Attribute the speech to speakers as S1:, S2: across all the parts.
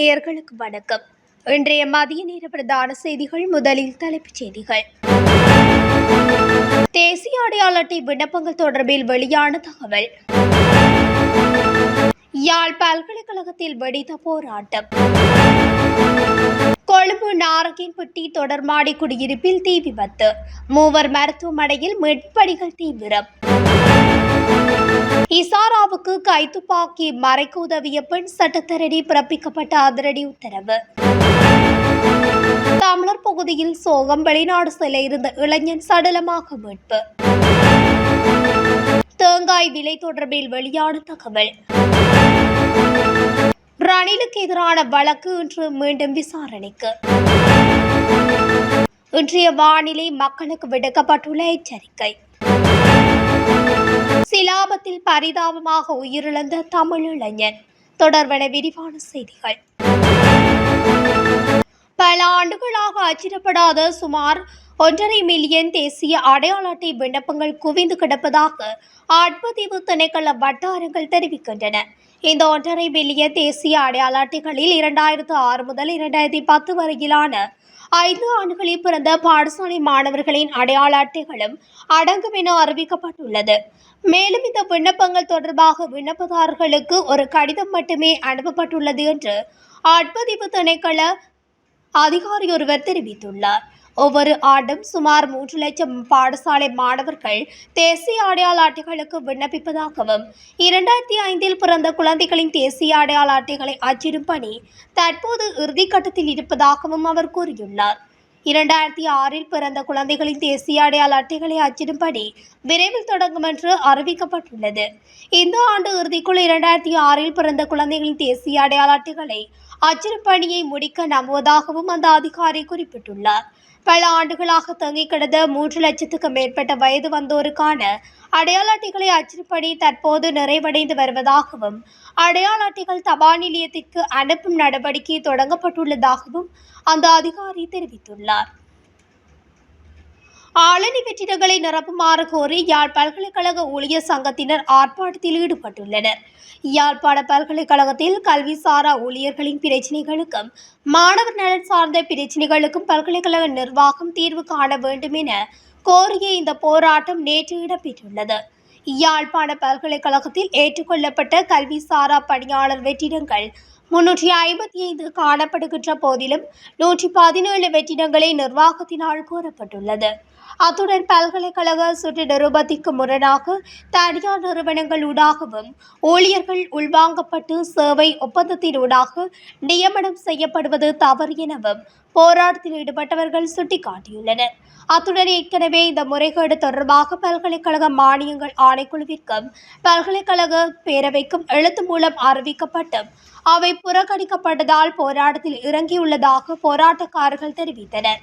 S1: நேயர்களுக்கு வணக்கம் இன்றைய மதிய நேர பிரதான செய்திகள் முதலில் தலைப்புச் செய்திகள் தேசிய அடையாள அட்டை விண்ணப்பங்கள் தொடர்பில் வெளியான தகவல் யாழ் பல்கலைக்கழகத்தில் வெடித்த போராட்டம் கொழும்பு நாரகின்பட்டி தொடர்மாடி குடியிருப்பில் தீ விபத்து மூவர் மருத்துவமனையில் மெட்படிகள் தீவிரம் இசாராவுக்கு கைத்துப்பாக்கி மறைக்க உதவிய பெண் சட்டத்தரடி பிறப்பிக்கப்பட்ட அதிரடி உத்தரவு தமிழர் பகுதியில் சோகம் வெளிநாடு செல்ல இருந்த இளைஞன் சடலமாக மீட்பு தேங்காய் விலை தொடர்பில் வெளியான தகவல் ரணிலுக்கு எதிரான வழக்கு இன்று மீண்டும் விசாரணைக்கு இன்றைய வானிலை மக்களுக்கு விடுக்கப்பட்டுள்ள எச்சரிக்கை சிலாபத்தில் பரிதாபமாக உயிரிழந்த தமிழிளைஞன் தொடர்பான விரிவான செய்திகள் பல ஆண்டுகளாக அச்சிடப்படாத சுமார் ஒன்றரை மில்லியன் தேசிய அடையாள அட்டை விண்ணப்பங்கள் குவிந்து கிடப்பதாக ஆட்பதிவு திணைக்கள வட்டாரங்கள் தெரிவிக்கின்றன இந்த ஒன்றரை மில்லியன் தேசிய அடையாள அட்டைகளில் இரண்டாயிரத்து ஆறு முதல் இரண்டாயிரத்தி பத்து வரையிலான ஐந்து ஆண்டுகளில் பிறந்த பாடசாலை மாணவர்களின் அடையாள அட்டைகளும் அடங்கும் என அறிவிக்கப்பட்டுள்ளது மேலும் இந்த விண்ணப்பங்கள் தொடர்பாக விண்ணப்பதாரர்களுக்கு ஒரு கடிதம் மட்டுமே அனுப்பப்பட்டுள்ளது என்று ஆட்பதிவு திணைக்கள அதிகாரி ஒருவர் தெரிவித்துள்ளார் ஒவ்வொரு ஆண்டும் சுமார் மூன்று லட்சம் பாடசாலை மாணவர்கள் தேசிய அடையாள அட்டைகளுக்கு விண்ணப்பிப்பதாகவும் இரண்டாயிரத்தி ஐந்தில் பிறந்த குழந்தைகளின் தேசிய அடையாள அட்டைகளை அச்சிடும் பணி தற்போது இறுதிக்கட்டத்தில் இருப்பதாகவும் அவர் கூறியுள்ளார் இரண்டாயிரத்தி ஆறில் பிறந்த குழந்தைகளின் தேசிய அடையாள அட்டைகளை அச்சிடும் பணி விரைவில் தொடங்கும் என்று அறிவிக்கப்பட்டுள்ளது இந்த ஆண்டு இறுதிக்குள் இரண்டாயிரத்தி ஆறில் பிறந்த குழந்தைகளின் தேசிய அடையாள அட்டைகளை அச்சிடும் பணியை முடிக்க நம்புவதாகவும் அந்த அதிகாரி குறிப்பிட்டுள்ளார் பல ஆண்டுகளாக தங்கிக் கிடந்த மூன்று லட்சத்துக்கு மேற்பட்ட வயது வந்தோருக்கான அடையாள அட்டைகளை அச்சுறுப்படி தற்போது நிறைவடைந்து வருவதாகவும் அடையாள அட்டைகள் தபால் நிலையத்திற்கு அனுப்பும் நடவடிக்கை தொடங்கப்பட்டுள்ளதாகவும் அந்த அதிகாரி தெரிவித்துள்ளார் ஆளணி வெற்றிடங்களை நிரப்புமாறு கோரி யாழ் பல்கலைக்கழக ஊழியர் சங்கத்தினர் ஆர்ப்பாட்டத்தில் ஈடுபட்டுள்ளனர் யாழ்ப்பாண பல்கலைக்கழகத்தில் கல்வி சாரா ஊழியர்களின் பிரச்சினைகளுக்கும் மாணவர் நலன் சார்ந்த பிரச்சினைகளுக்கும் பல்கலைக்கழக நிர்வாகம் தீர்வு காண வேண்டும் என கோரிய இந்த போராட்டம் நேற்று இடம்பெற்றுள்ளது யாழ்ப்பாண பல்கலைக்கழகத்தில் ஏற்றுக்கொள்ளப்பட்ட கல்வி சாரா பணியாளர் வெற்றிடங்கள் முன்னூற்றி ஐம்பத்தி ஐந்து காணப்படுகின்ற போதிலும் நூற்றி பதினேழு வெற்றிடங்களை நிர்வாகத்தினால் கூறப்பட்டுள்ளது அத்துடன் பல்கலைக்கழக சுற்றுநிருபத்திற்கு முரணாக தனியார் நிறுவனங்கள் ஊடாகவும் ஊழியர்கள் உள்வாங்கப்பட்டு சேவை ஒப்பந்தத்தினூடாக நியமனம் செய்யப்படுவது தவறு எனவும் போராட்டத்தில் ஈடுபட்டவர்கள் சுட்டிக்காட்டியுள்ளனர் அத்துடன் ஏற்கனவே இந்த முறைகேடு தொடர்பாக பல்கலைக்கழக மானியங்கள் ஆணைக்குழுவிற்கும் பல்கலைக்கழக பேரவைக்கும் எழுத்து மூலம் அறிவிக்கப்பட்டும் அவை புறக்கணிக்கப்பட்டதால் போராட்டத்தில் இறங்கியுள்ளதாக போராட்டக்காரர்கள் தெரிவித்தனர்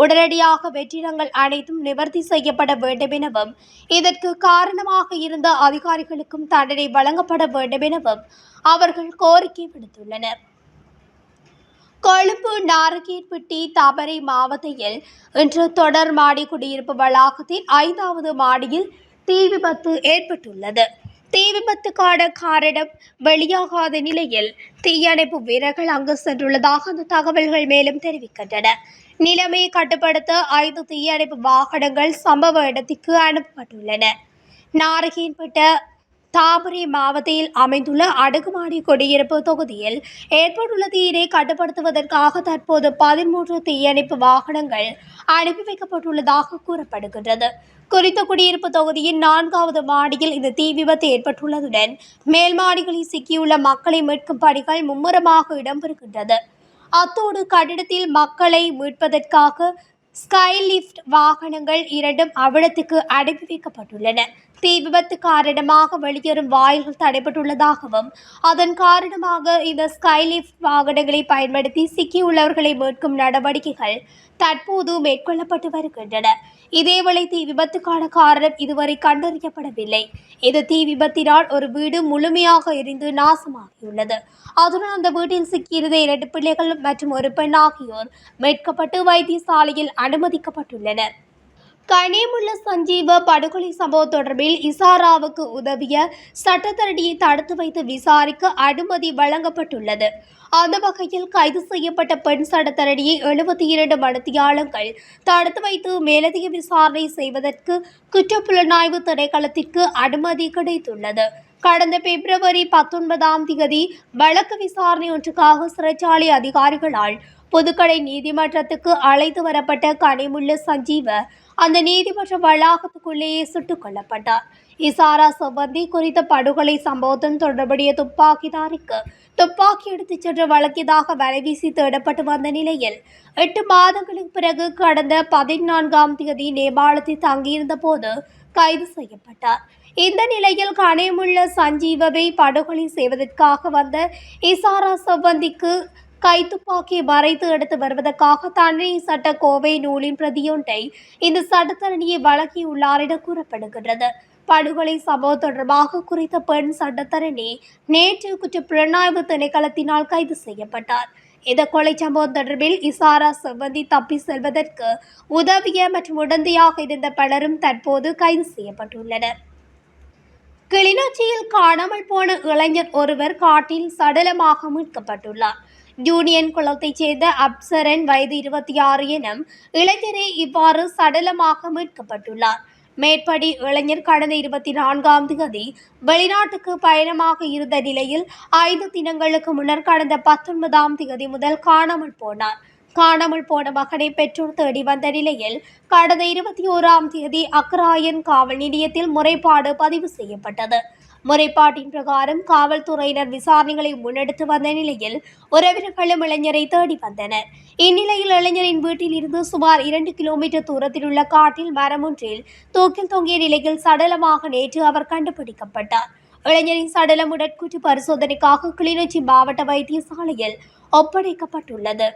S1: உடனடியாக வெற்றிடங்கள் அனைத்தும் நிவர்த்தி செய்யப்பட வேண்டுமெனவும் இதற்கு காரணமாக இருந்த அதிகாரிகளுக்கும் தண்டனை வழங்கப்பட வேண்டுமெனவும் அவர்கள் கோரிக்கை விடுத்துள்ளனர் கொழும்பு நாரகீர்பட்டி தபரை மாவட்டத்தில் இன்று தொடர் மாடி குடியிருப்பு வளாகத்தின் ஐந்தாவது மாடியில் தீ விபத்து ஏற்பட்டுள்ளது தீ விபத்துக்கான காரணம் வெளியாகாத நிலையில் தீயணைப்பு வீரர்கள் அங்கு சென்றுள்ளதாக அந்த தகவல்கள் மேலும் தெரிவிக்கின்றன நிலைமையை கட்டுப்படுத்த ஐந்து தீயணைப்பு வாகனங்கள் சம்பவ இடத்திற்கு அனுப்பப்பட்டுள்ளன நாரகின்பட்ட தாமரை மாவட்டத்தில் அமைந்துள்ள அடுக்குமாடி குடியிருப்பு தொகுதியில் ஏற்பட்டுள்ள தீயினை கட்டுப்படுத்துவதற்காக தற்போது பதிமூன்று தீயணைப்பு வாகனங்கள் அனுப்பி வைக்கப்பட்டுள்ளதாக கூறப்படுகின்றது குறித்த குடியிருப்பு தொகுதியின் நான்காவது மாடியில் இந்த தீ விபத்து ஏற்பட்டுள்ளதுடன் மேல் மாடிகளில் சிக்கியுள்ள மக்களை மீட்கும் பணிகள் மும்முரமாக இடம்பெறுகின்றது அத்தோடு கட்டிடத்தில் மக்களை மீட்பதற்காக ஸ்கை லிஃப்ட் வாகனங்கள் இரண்டும் அவ்விடத்துக்கு அனுப்பி வைக்கப்பட்டுள்ளன தீ விபத்து காரணமாக வெளியேறும் வாயில்கள் தடைபட்டுள்ளதாகவும் அதன் காரணமாக இந்த ஸ்கை லிஃப்ட் வாகனங்களை பயன்படுத்தி சிக்கியுள்ளவர்களை மீட்கும் நடவடிக்கைகள் தற்போது மேற்கொள்ளப்பட்டு வருகின்றன இதேவேளை தீ விபத்துக்கான காரணம் இதுவரை கண்டறியப்படவில்லை இந்த தீ விபத்தினால் ஒரு வீடு முழுமையாக எரிந்து நாசமாகியுள்ளது அதுடன் அந்த வீட்டில் சிக்கியிருந்த இரண்டு பிள்ளைகள் மற்றும் ஒரு பெண் ஆகியோர் மீட்கப்பட்டு வைத்தியசாலையில் அனுமதிக்கப்பட்டுள்ளனர் கனியமுள்ள சஞ்சீவ படுகொலை சம்பவம் தொடர்பில் இசாராவுக்கு உதவிய சட்டத்தரடியை தடுத்து வைத்து விசாரிக்க அனுமதி வழங்கப்பட்டுள்ளது அந்த வகையில் கைது செய்யப்பட்ட பெண் சட்டத்தரடியை எழுபத்தி இரண்டு மடத்தியாளங்கள் தடுத்து வைத்து மேலதிக விசாரணை செய்வதற்கு குற்றப்புலனாய்வு திரைக்களத்திற்கு அனுமதி கிடைத்துள்ளது கடந்த பிப்ரவரி பத்தொன்பதாம் தேதி வழக்கு விசாரணை ஒன்றுக்காக சிறைச்சாலை அதிகாரிகளால் பொதுக்கடை நீதிமன்றத்துக்கு அழைத்து வரப்பட்ட கனிமுள்ள சஞ்சீவ அந்த நீதிமன்ற வளாகத்துக்குள்ளேயே சுட்டுக் கொல்லப்பட்டார் இசாரா சுபந்தி குறித்த படுகொலை சம்பவத்தின் தொடர்புடைய துப்பாக்கிதாரிக்கு துப்பாக்கி எடுத்துச் சென்ற வழக்கியதாக வீசி தேடப்பட்டு வந்த நிலையில் எட்டு மாதங்களுக்கு பிறகு கடந்த பதினான்காம் தேதி நேபாளத்தில் தங்கியிருந்த போது கைது செய்யப்பட்டார் இந்த நிலையில் கனேமுள்ள சஞ்சீவவை படுகொலை செய்வதற்காக வந்த இசாரா சவ்வந்திக்கு கைத்துப்பாக்கி வரைத்து எடுத்து வருவதற்காக தண்டனை சட்ட கோவை நூலின் பிரதியொன்றை இந்த சட்டத்தரணியை வழங்கியுள்ளார் என கூறப்படுகின்றது படுகொலை சம்பவம் தொடர்பாக குறித்த பெண் சட்டத்தரணி நேற்று புலனாய்வு திணைக்களத்தினால் கைது செய்யப்பட்டார் இந்த கொலை சம்பவம் தொடர்பில் இசாரா செவ்வந்தி தப்பி செல்வதற்கு உதவிய மற்றும் உடந்தையாக இருந்த பலரும் தற்போது கைது செய்யப்பட்டுள்ளனர் கிளிநொச்சியில் காணாமல் போன இளைஞர் ஒருவர் காட்டில் சடலமாக மீட்கப்பட்டுள்ளார் யூனியன் குளத்தைச் சேர்ந்த அப்சரன் வயது இருபத்தி ஆறு எனும் இளைஞரே இவ்வாறு சடலமாக மீட்கப்பட்டுள்ளார் மேற்படி இளைஞர் கடந்த இருபத்தி நான்காம் தேதி வெளிநாட்டுக்கு பயணமாக இருந்த நிலையில் ஐந்து தினங்களுக்கு முன்னர் கடந்த பத்தொன்பதாம் தேதி முதல் காணாமல் போனார் காணாமல் போன மகனை பெற்றோர் தேடி வந்த நிலையில் கடந்த இருபத்தி ஓராம் தேதி அக்ராயன் காவல் நிலையத்தில் முறைப்பாடு பதிவு செய்யப்பட்டது முறைப்பாட்டின் பிரகாரம் காவல்துறையினர் விசாரணைகளை முன்னெடுத்து வந்த நிலையில் உறவினர்களும் இளைஞரை தேடி வந்தனர் இந்நிலையில் இளைஞரின் வீட்டில் இருந்து சுமார் இரண்டு கிலோமீட்டர் தூரத்தில் உள்ள காட்டில் மரமொன்றில் தூக்கில் தொங்கிய நிலையில் சடலமாக நேற்று அவர் கண்டுபிடிக்கப்பட்டார் இளைஞரின் சடலம் உடற்கூற்று பரிசோதனைக்காக கிளிநொச்சி மாவட்ட வைத்தியசாலையில் ஒப்படைக்கப்பட்டுள்ளது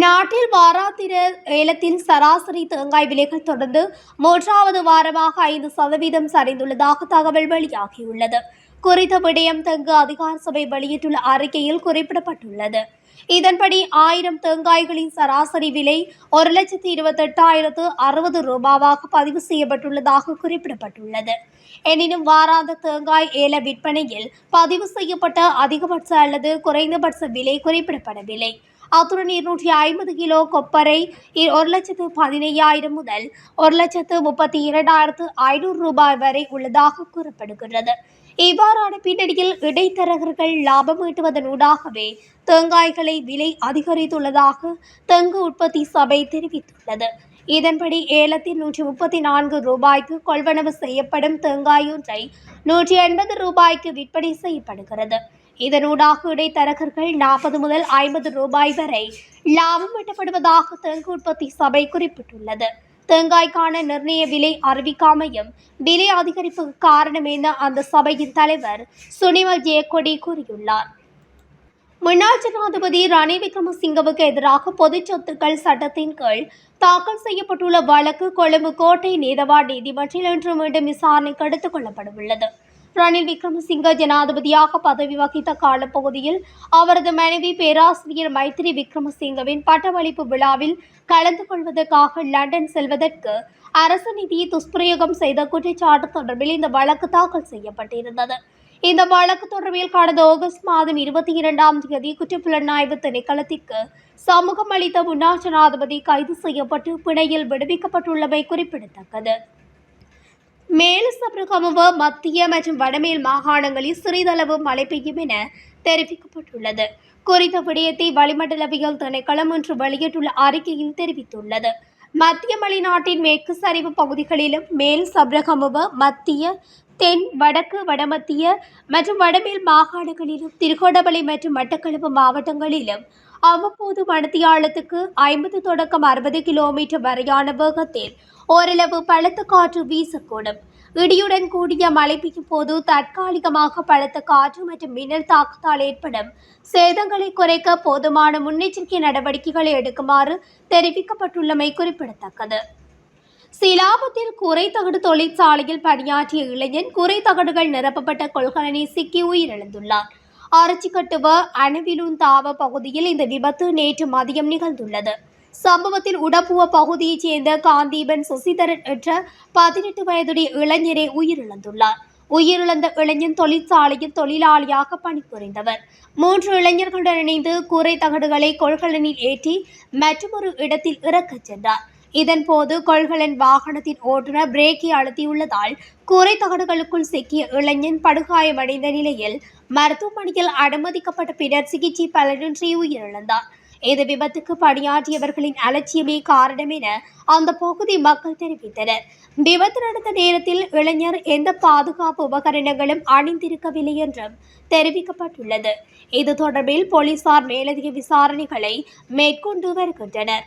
S1: நாட்டில் வாராந்திர ஏலத்தின் சராசரி தேங்காய் விலைகள் தொடர்ந்து மூன்றாவது வாரமாக ஐந்து சதவீதம் சரிந்துள்ளதாக தகவல் வெளியாகியுள்ளது குறித்த விடயம் தெங்கு அதிகார சபை வெளியிட்டுள்ள அறிக்கையில் குறிப்பிடப்பட்டுள்ளது இதன்படி ஆயிரம் தேங்காய்களின் சராசரி விலை ஒரு லட்சத்தி இருபத்தெட்டாயிரத்து அறுபது ரூபாவாக பதிவு செய்யப்பட்டுள்ளதாக குறிப்பிடப்பட்டுள்ளது எனினும் வாராந்த தேங்காய் ஏல விற்பனையில் பதிவு செய்யப்பட்ட அதிகபட்ச அல்லது குறைந்தபட்ச விலை குறிப்பிடப்படவில்லை அத்துடன் இருநூற்றி ஐம்பது கிலோ கொப்பரை ஒரு லட்சத்து பதினையாயிரம் முதல் ஒரு லட்சத்து முப்பத்தி இரண்டாயிரத்து ஐநூறு ரூபாய் வரை உள்ளதாக கூறப்படுகிறது இவ்வாறான பின்னணியில் இடைத்தரகர்கள் லாபம் ஈட்டுவதனூடாகவே தேங்காய்களை விலை அதிகரித்துள்ளதாக தெங்கு உற்பத்தி சபை தெரிவித்துள்ளது இதன்படி ஏலத்தில் நூற்றி முப்பத்தி நான்கு ரூபாய்க்கு கொள்வனவு செய்யப்படும் தேங்காயூன்றை நூற்றி எண்பது ரூபாய்க்கு விற்பனை செய்யப்படுகிறது இதனூடாக இடைத்தரகர்கள் நாற்பது முதல் ஐம்பது ரூபாய் வரை லாபம் எட்டப்படுவதாக தெங்கு உற்பத்தி சபை குறிப்பிட்டுள்ளது தேங்காய்க்கான நிர்ணய விலை அறிவிக்காமையும் விலை அதிகரிப்புக்கு காரணம் என அந்த சபையின் தலைவர் சுனிவல் ஜெயக்கொடி கூறியுள்ளார் முன்னாள் ஜனாதிபதி ரணில் விக்ரமசிங்கவுக்கு எதிராக பொது சொத்துக்கள் சட்டத்தின் கீழ் தாக்கல் செய்யப்பட்டுள்ள வழக்கு கொழும்பு கோட்டை நீதவா நீதிமன்றில் இன்று மீண்டும் விசாரணைக்கு எடுத்துக் கொள்ளப்படவுள்ளது ரணில் விக்ரமசிங்க ஜனாதிபதியாக பதவி வகித்த காலப்பகுதியில் அவரது மனைவி பேராசிரியர் மைத்ரி விக்ரமசிங்கவின் பட்டமளிப்பு விழாவில் கலந்து கொள்வதற்காக லண்டன் செல்வதற்கு அரசு நிதியை துஷ்பிரயோகம் செய்த குற்றச்சாட்டு தொடர்பில் இந்த வழக்கு தாக்கல் செய்யப்பட்டிருந்தது இந்த வழக்கு தொடர்பில் கடந்த ஆகஸ்ட் மாதம் இருபத்தி இரண்டாம் தேதி குற்றப்புலனாய்வு திணைக்களத்திற்கு சமூகம் அளித்த முன்னாள் ஜனாதிபதி கைது செய்யப்பட்டு பிணையில் விடுவிக்கப்பட்டுள்ளமை குறிப்பிடத்தக்கது மேல்சபரகமுவ மத்திய மற்றும் வடமேல் மாகாணங்களில் சிறிதளவு மழை பெய்யும் என தெரிவிக்கப்பட்டுள்ளது குறித்த விடயத்தை வளிமண்டலவியல் திணைக்களம் ஒன்று வெளியிட்டுள்ள அறிக்கையில் தெரிவித்துள்ளது மத்திய மலைநாட்டின் மேற்கு சரிவு பகுதிகளிலும் மேல் சபரகமுவ மத்திய தென் வடக்கு வடமத்திய மற்றும் வடமேல் மாகாணங்களிலும் திருகோணமலை மற்றும் மட்டக்களப்பு மாவட்டங்களிலும் அவ்வப்போது மணித்தியாலத்துக்கு ஐம்பது தொடக்கம் அறுபது கிலோமீட்டர் வரையான வேகத்தில் ஓரளவு பழுத்த காற்று வீசக்கூடும் இடியுடன் கூடிய மழை பெய்யும் போது தற்காலிகமாக பழுத்த காற்று மற்றும் மின்னல் தாக்கத்தால் ஏற்படும் சேதங்களை குறைக்க போதுமான முன்னெச்சரிக்கை நடவடிக்கைகளை எடுக்குமாறு தெரிவிக்கப்பட்டுள்ளமை குறிப்பிடத்தக்கது சிலாபத்தில் குறைத்தகடு தொழிற்சாலையில் பணியாற்றிய இளைஞன் குறைத்தகடுகள் நிரப்பப்பட்ட கொள்கலனை சிக்கி உயிரிழந்துள்ளார் அரச்சிக்கட்டுவ தாவ பகுதியில் இந்த விபத்து நேற்று மதியம் நிகழ்ந்துள்ளது சம்பவத்தில் உடப்புவ பகுதியைச் சேர்ந்த காந்தீபன் சசிதரன் என்ற பதினெட்டு வயதுடைய இளைஞரே உயிரிழந்துள்ளார் உயிரிழந்த இளைஞன் தொழிற்சாலையில் தொழிலாளியாக பணிபுரிந்தவர் மூன்று இளைஞர்களுடன் இணைந்து கூரை தகடுகளை கொள்கலனில் ஏற்றி மற்றொரு இடத்தில் இறக்கச் சென்றார் இதன் போது கொள்கலன் வாகனத்தின் ஓட்டுநர் பிரேக்கை அழுத்தியுள்ளதால் கூரை தகடுகளுக்குள் சிக்கிய இளைஞன் படுகாயமடைந்த நிலையில் மருத்துவமனையில் அனுமதிக்கப்பட்ட பின்னர் சிகிச்சை பலனின்றி உயிரிழந்தார் இந்த விபத்துக்கு பணியாற்றியவர்களின் அலட்சியமே காரணம் என அந்த பகுதி மக்கள் தெரிவித்தனர் விபத்து நடந்த நேரத்தில் இளைஞர் எந்த பாதுகாப்பு உபகரணங்களும் அணிந்திருக்கவில்லை என்றும் தெரிவிக்கப்பட்டுள்ளது இது தொடர்பில் போலீசார் மேலதிக விசாரணைகளை மேற்கொண்டு வருகின்றனர்